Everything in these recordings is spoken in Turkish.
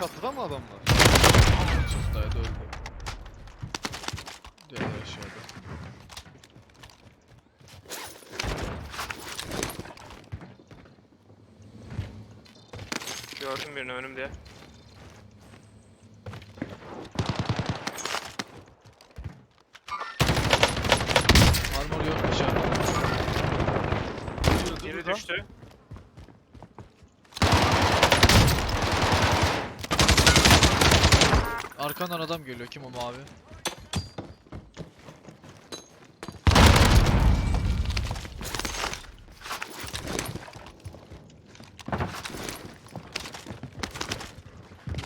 Çatıda mı adamlar? Çatıdaydı öldü. Diğer aşağıda. Gördüm birini önümde. Armor yok aşağıda. Biri düştü. Arkandan adam geliyor. Kim o mavi?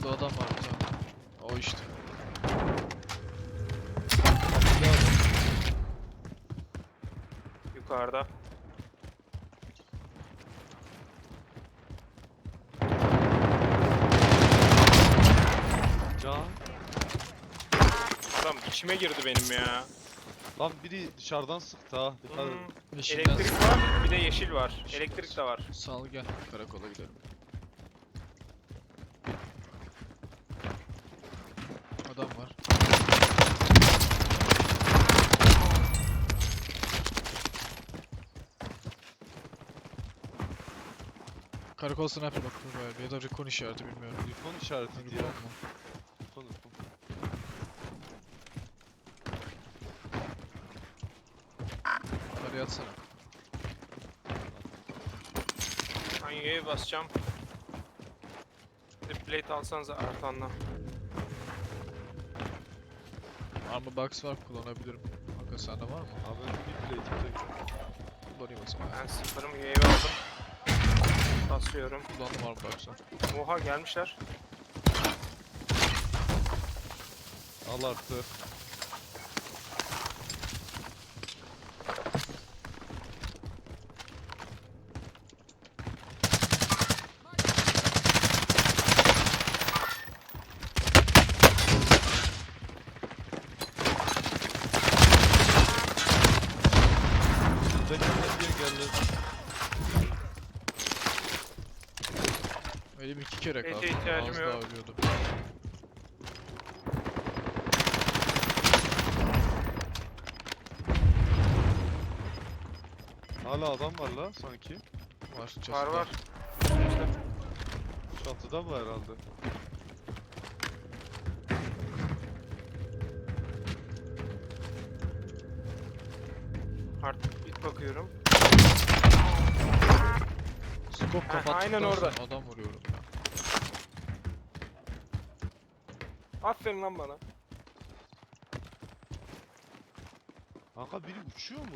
Burada adam var bir. O işte. Yukarıda. Can. Adam içime girdi benim ya. Lan biri dışarıdan sıktı ha. Dikkat edin. Hmm, Yeşilden elektrik var, bir de yeşil var. Elektrik de var. Sal gel. Karakola gidelim. Adam var. Karakol sniper bakıyor galiba ya da recon işareti bilmiyorum. Telefon işareti Recon diye. mu? Yukarıya atsana. Hangiye basacağım? Bir plate alsanız artanla. Armor box var kullanabilirim. Kanka sende var mı? Abi bir plate tek. Kullanayım o zaman. Ben sıfırım UAV aldım. Basıyorum. Kullandım armor box'ı. Oha gelmişler. Al artı. Benim bir geldi. Elim iki kere Ete kaldı. ihtiyacım Az daha yok. ölüyordum. Hala adam var la sanki. Var çatıda. Var var. Çatıda mı herhalde? Artık bakıyorum. Scope Ha, kapattıktan aynen orada. sonra adam vuruyorum ya. Aferin lan bana. Kanka biri uçuyor mu?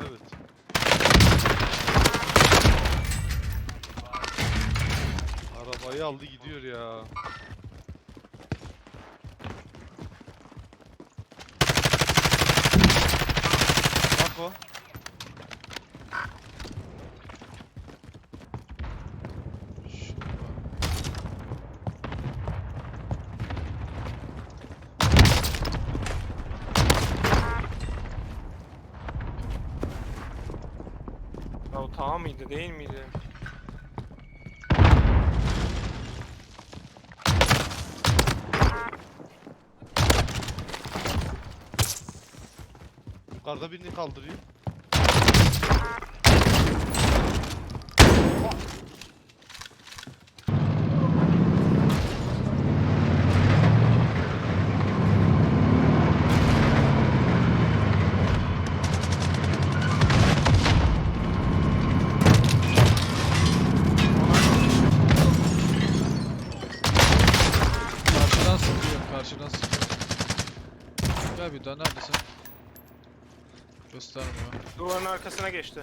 Evet. Arabayı aldı gidiyor ya. Şurada. Ya o tamam mıydı değil miydi? Yukarıda birini kaldırıyor. Göstermiyor. Duvarın arkasına geçti.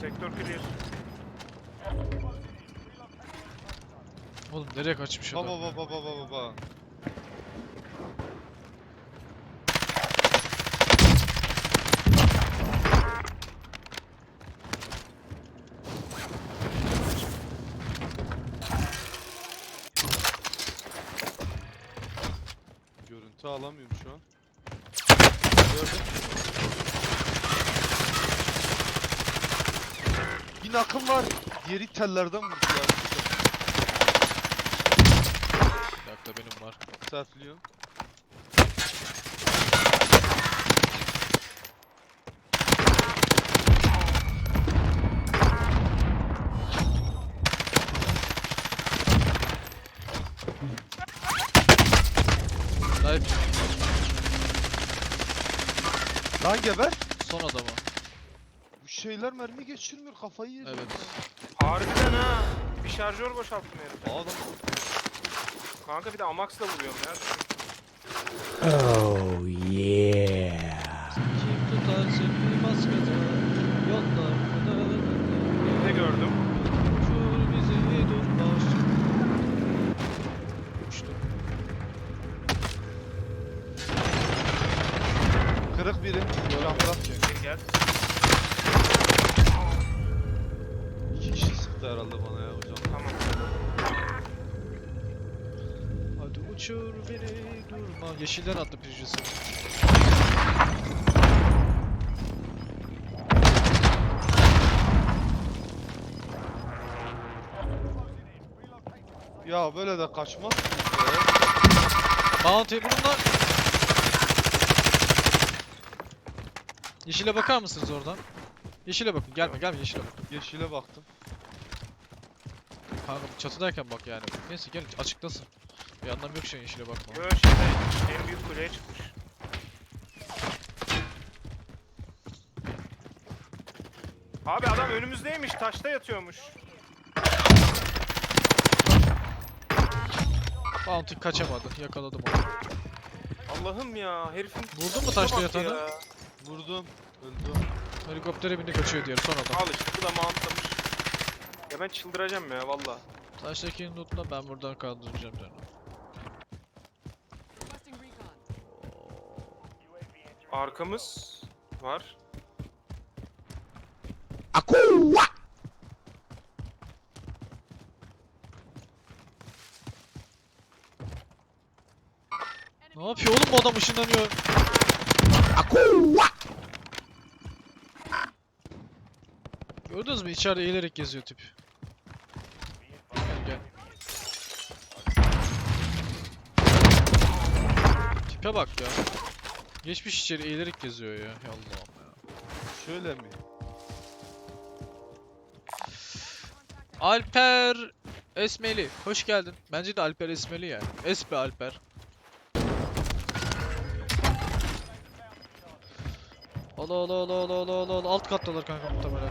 Sektör clear. Oğlum nereye kaçmış adam? Baba baba baba baba. Görüntü alamıyorum şu an. Gördüm. Bir nakım var. Diğeri tellerden vurdu ya. Bir dakika benim var. Sertliyor. Lan geber. son adamı. Bu şeyler mermi geçirmiyor kafayı yedi. Evet. Harbiden ha. Bir şarjör boşalttım herif. Adam Kanka bir de Amax'la vuruyorum ya. Oh yeah. Kim tutar seni maskata yollarda Ne gördüm? Sıktı herhalde bana ya hocam. Tamam. Hadi uçur beni durma Yeşilden attı pircisi Ya böyle de kaçmaz mı? Bounty bunlar Yeşile bakar mısınız oradan? Yeşile bakın gelme gelme yeşile bak Yeşile baktım. Kanka çatıdayken bak yani Neyse gel açıklasın Bir anlam yok şu yeşile bakma Yo şeyde en büyük kuleye çıkmış. Abi adam önümüzdeymiş, taşta yatıyormuş. Bounty kaçamadı yakaladım onu Allah'ım ya, herifin Vurdun mu bak yatanı? ya. Vurdum. Öldü. Helikoptere bindi kaçıyor diğer son adam Al işte, bu da mountlamış. Ya ben çıldıracağım ya valla. Taştakini lootla ben buradan kaldıracağım canım Arkamız var. Akua. Ne yapıyor oğlum bu adam ışınlanıyor Akua. Gördünüz mü? İçeride eğilerek geziyor tip. Gel gel. Tipe bak ya. Geçmiş içeri eğilerek geziyor ya. Ya Allah'ım ya Şöyle mi? Alper Esmeli. Hoş geldin. Bence de Alper Esmeli yani. Esbe Alper. Ola ola ola ola ola ola alt kattalar kanka muhtemelen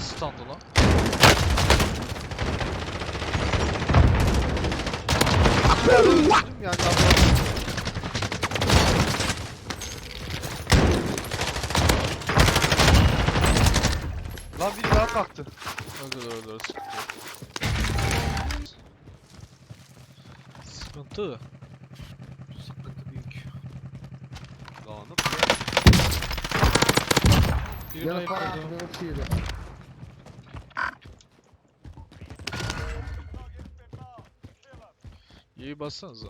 Nasıl standı lan? Yani. Lan biri daha kalktı. Öldüler sıkıntı yok. Sıkıntı. Sıkıntı büyük. Dağınık. Birini ayıkladı. İyi bassanıza.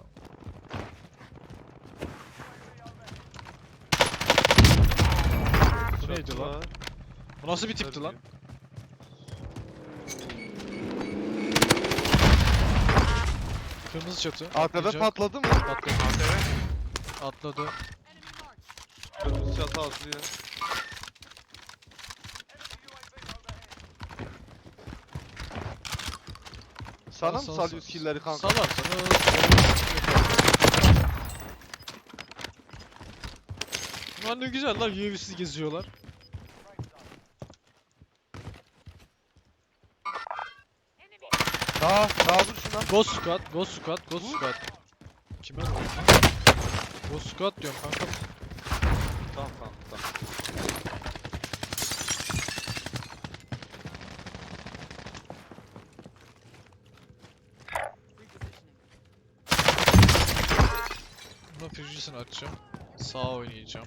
Bu neydi lan? Bu nasıl bir tipti lan? Kırmızı çatı. ATV atlayacak. patladı mı? Patladı. ATV. Atladı. Kırmızı çatı atlıyor. Sana mı Sal, sal, salıyoruz sal. killleri kanka? Salarsanız Bunlar ne güzel lan UAV'siz geziyorlar. Daha, daha dur şuna. Ghost Squad, Ghost Squad, Ghost Squad. Kime oldu? Ghost Squad diyorum kanka. Tamam tamam. Füzesini açacağım. Sağ oynayacağım.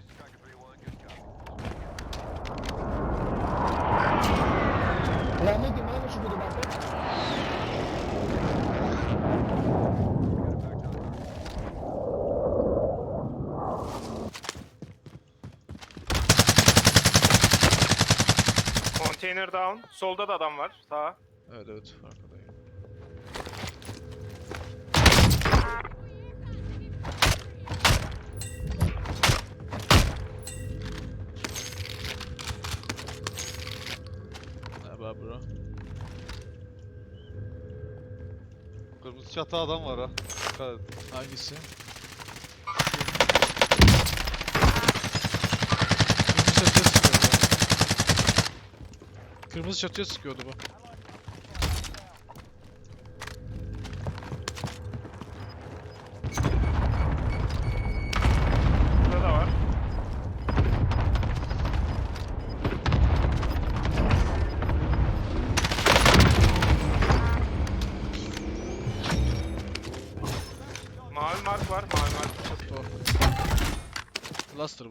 Container down. Solda da adam var. Sağ. Evet evet farkındayım. Bro? Kırmızı çatı adam var ha. Dikkat et. Hangisi? Kırmızı çatıya sıkıyordu bu. Kırmızı çatıya sıkıyordu bu.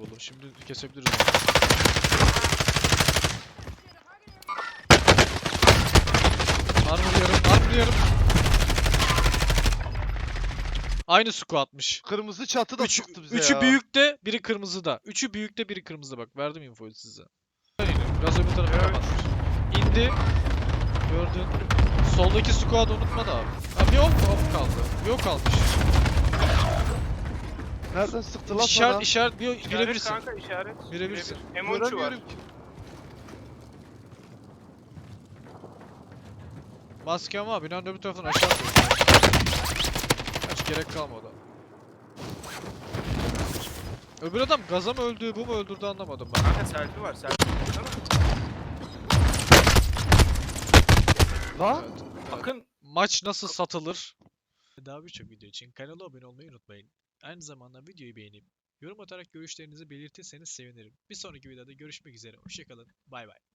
Buldum. Şimdi kesebiliriz. Armorluyorum, armorluyorum. Aynı squatmış. Kırmızı çatı da Üç, sıktı bize üçü ya. büyükte, biri kırmızıda. Üçü büyükte, biri kırmızıda. Bak verdim infoyu size. Aynen. Gaz öbür tarafa Evet. kapatmış. İndi. Gördün. Soldaki squad unutma da abi. Ha bir ok, ok kaldı. Bir ok kalmış. Nereden sıktı lan sana? İşaret, işaret, bir İşaret girebilirsin. kanka işaret. Birebirsin. Birebir. M13'ü var. Göremiyorum ki. Maskem var. Binanın öbür tarafından aşağı atıyor. Hiç gerek kalmadı. Öbür adam gaza mı öldü, bu mu öldürdü anlamadım ben. Kanka selfie var. Selfie. Baksana. Lan? Evet, evet. Bakın Maç nasıl satılır? Daha birçok video için kanala abone olmayı unutmayın. Aynı zamanda videoyu beğenip yorum atarak görüşlerinizi belirtirseniz sevinirim. Bir sonraki videoda görüşmek üzere. Hoşçakalın. Bay bay.